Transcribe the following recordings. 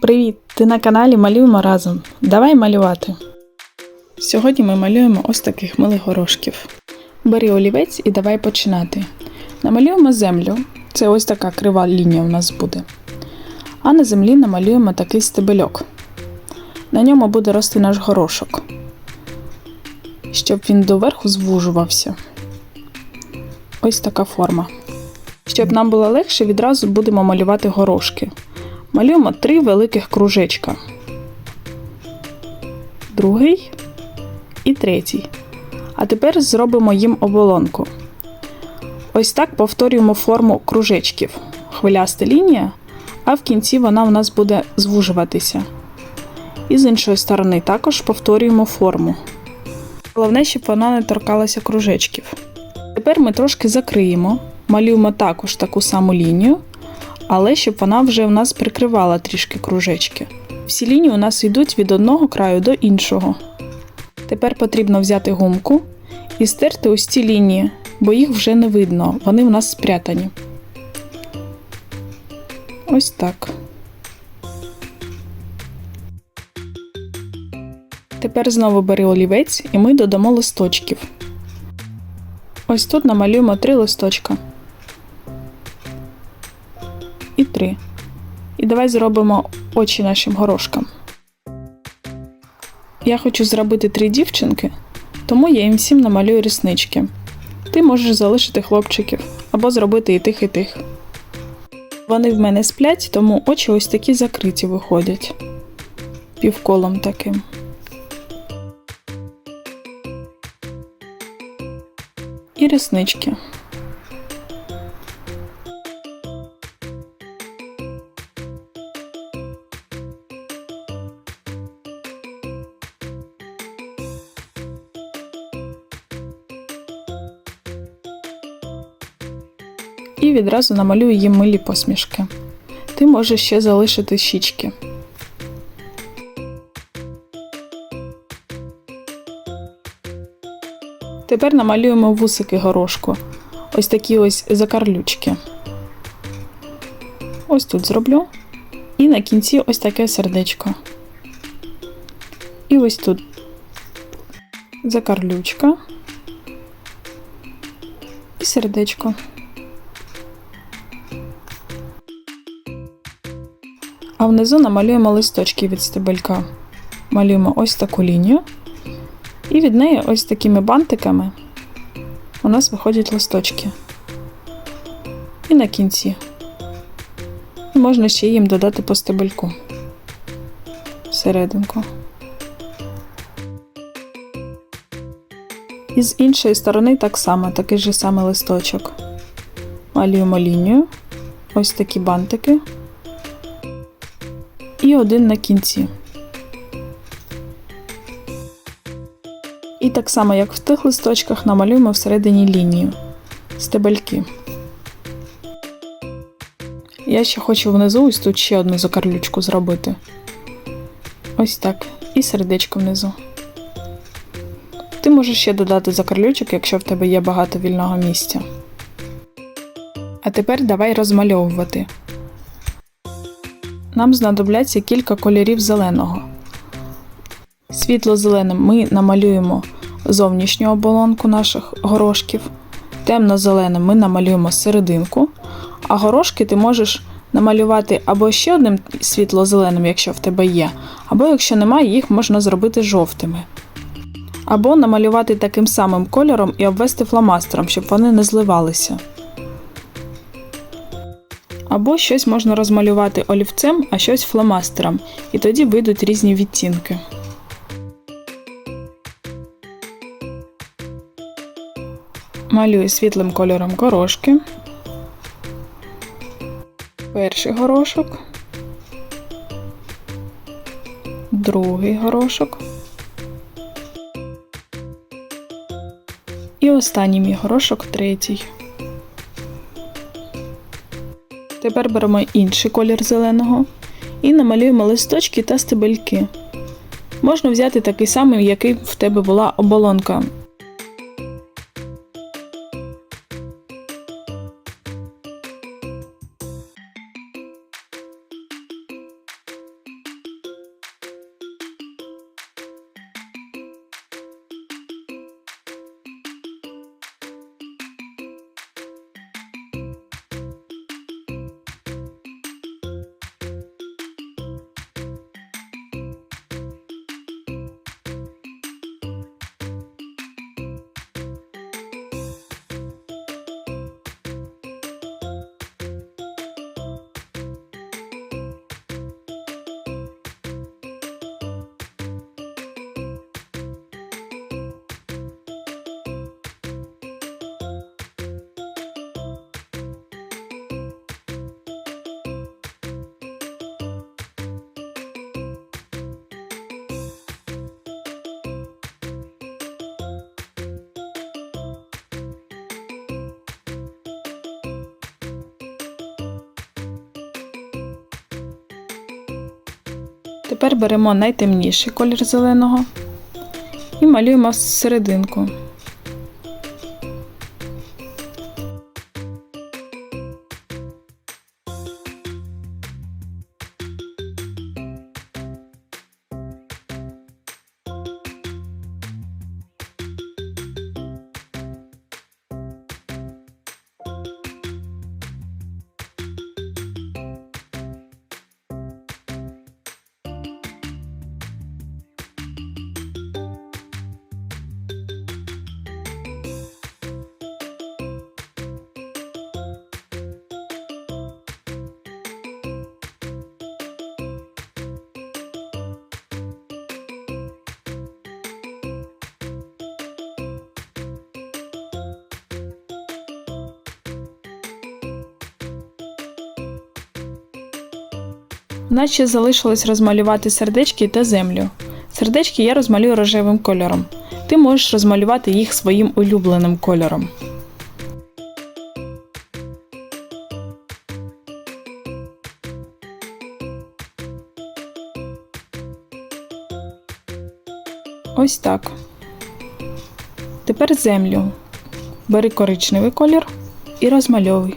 Привіт! Ти на каналі Малюємо разом. Давай малювати. Сьогодні ми малюємо ось таких милих горошків. Бери олівець і давай починати. Намалюємо землю. Це ось така крива лінія у нас буде. А на землі намалюємо такий стебельок. На ньому буде рости наш горошок, щоб він доверху звужувався. Ось така форма. Щоб нам було легше, відразу будемо малювати горошки. Малюємо три великих кружечка. Другий і третій. А тепер зробимо їм оболонку. Ось так повторюємо форму кружечків. Хвиляста лінія, а в кінці вона у нас буде звужуватися. І з іншої сторони також повторюємо форму. Головне, щоб вона не торкалася кружечків. Тепер ми трошки закриємо, малюємо також таку саму лінію, але щоб вона вже у нас прикривала трішки кружечки. Всі лінії у нас йдуть від одного краю до іншого. Тепер потрібно взяти гумку і стерти ось ці лінії, бо їх вже не видно, вони у нас спрятані. Ось так. Тепер знову бери олівець і ми додамо листочків. Ось тут намалюємо три листочка. І три. І давай зробимо очі нашим горошкам. Я хочу зробити три дівчинки, тому я їм всім намалюю ріснички. Ти можеш залишити хлопчиків або зробити і тих, і тих. Вони в мене сплять, тому очі ось такі закриті виходять. Півколом таким. І ріснички. І відразу намалюю їм милі посмішки. Ти можеш ще залишити щічки. Тепер намалюємо вусики горошку. Ось такі ось закарлючки. Ось тут зроблю. І на кінці ось таке сердечко. І ось тут закарлючка. І сердечко. А внизу намалюємо листочки від стебелька. Малюємо ось таку лінію. І від неї ось такими бантиками у нас виходять листочки. І на кінці. Можна ще їм додати по стебельку. Всерединку. І з іншої сторони так само, такий же самий листочок. Малюємо лінію. Ось такі бантики. І один на кінці. І так само, як в тих листочках, намалюємо всередині лінію стебельки. Я ще хочу внизу ось тут ще одну закарлючку зробити. Ось так. І сердечко внизу. Ти можеш ще додати закарлючок, якщо в тебе є багато вільного місця. А тепер давай розмальовувати. Нам знадобляться кілька кольорів зеленого. Світло-зеленим ми намалюємо зовнішню оболонку наших горошків. Темно-зеленим ми намалюємо серединку, а горошки ти можеш намалювати або ще одним світло-зеленим, якщо в тебе є, або якщо немає, їх можна зробити жовтими. Або намалювати таким самим кольором і обвести фломастером, щоб вони не зливалися. Або щось можна розмалювати олівцем, а щось фломастером, і тоді вийдуть різні відтінки. Малюю світлим кольором горошки. Перший горошок. Другий горошок. І останній мій горошок третій. Тепер беремо інший колір зеленого і намалюємо листочки та стебельки. Можна взяти такий самий, який в тебе була оболонка Тепер беремо найтемніший колір зеленого і малюємо серединку. Нас ще залишилось розмалювати сердечки та землю. Сердечки я розмалюю рожевим кольором. Ти можеш розмалювати їх своїм улюбленим кольором. Ось так. Тепер землю. Бери коричневий колір і розмальовуй.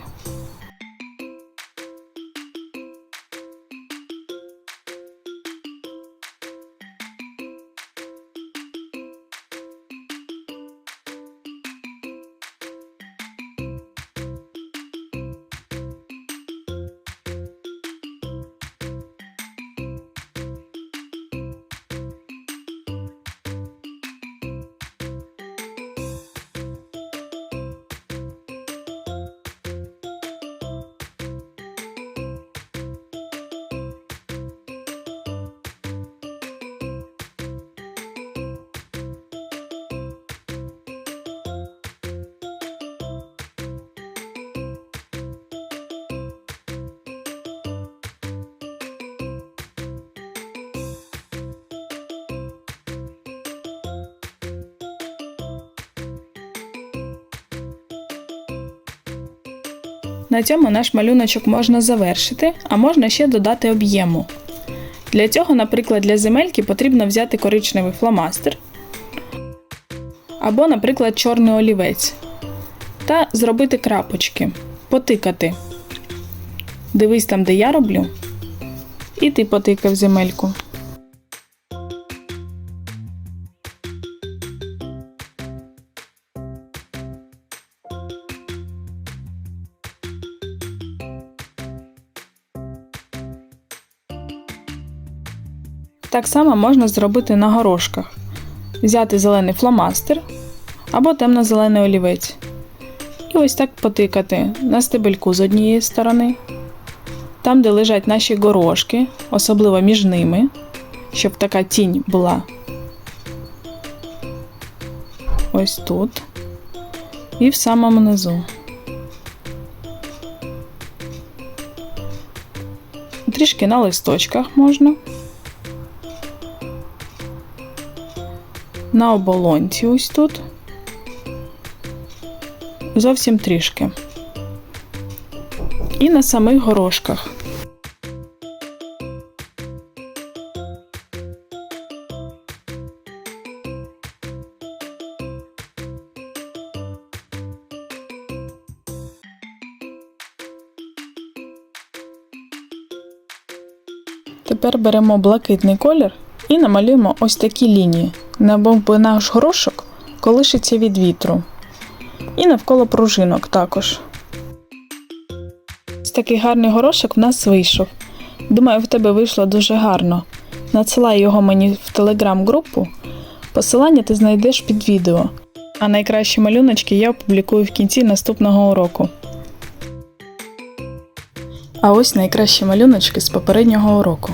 На цьому наш малюночок можна завершити, а можна ще додати об'єму. Для цього, наприклад, для земельки потрібно взяти коричневий фломастер або, наприклад, чорний олівець та зробити крапочки, потикати. Дивись там, де я роблю, і ти потикав земельку. Так само можна зробити на горошках. Взяти зелений фломастер або темно-зелений олівець. І ось так потикати на стебельку з однієї сторони, там, де лежать наші горошки, особливо між ними, щоб така тінь була. Ось тут. І в самому низу. Трішки на листочках можна. На оболонці ось тут. Зовсім трішки. І на самих горошках. Тепер беремо блакитний колір і намалюємо ось такі лінії, Набомби наш горошок колишиться від вітру. І навколо пружинок також. Ось такий гарний горошок в нас вийшов. Думаю, в тебе вийшло дуже гарно. Надсилай його мені в телеграм-групу. Посилання ти знайдеш під відео. А найкращі малюночки я опублікую в кінці наступного уроку. А ось найкращі малюночки з попереднього уроку.